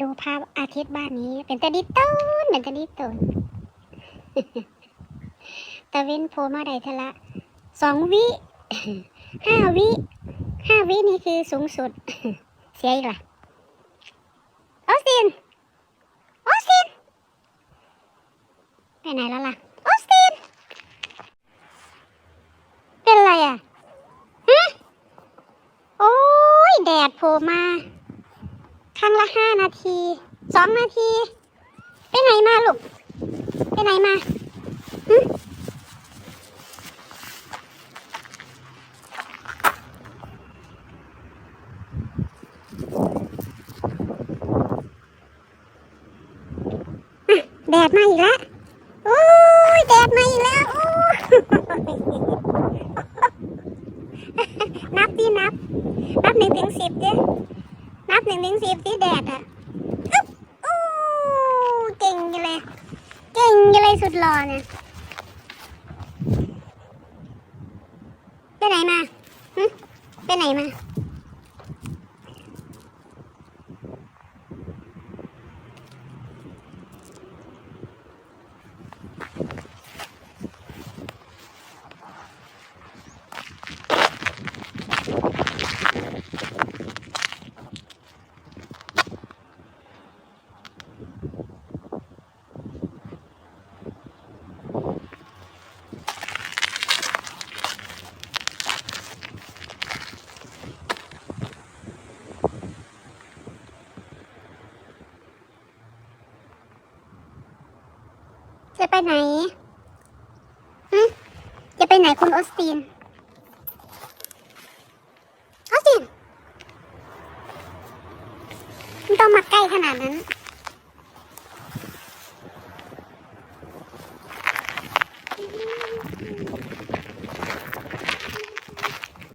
ดูภาพอาทิตย์บ้านนี้เป็นตะดิต้นเป็นตะดิต้นตะเว้นโพมาได้ทะละสองวิห้าวิห้าวินี่คือสูงสุด เสียอีกละออสตินออสตินไปไหนแล้วล่ะออสตินเป็นไรอะฮะโอ้ยแดดโผล่มา ครั้งละห้านาทีสองนาที ไปไหนมาลูก ไปไหนมาหึแดดมาอีกแล้ว โอ้ยแดดมาอีกแล้ว โอ้นับดินับ นับหนึ่งถึงสิบดิ นึ่งถึงสิบดิแดดอะโอ้เก่งจังเลย เก่งจังเลยสุดหล่อเนี่ยไปไหนมาไปไหนมา จะไปไหนฮึจะไปไหนคุณออสติน ออสตินมันต้องมาใกล้ขนาดนั้นอ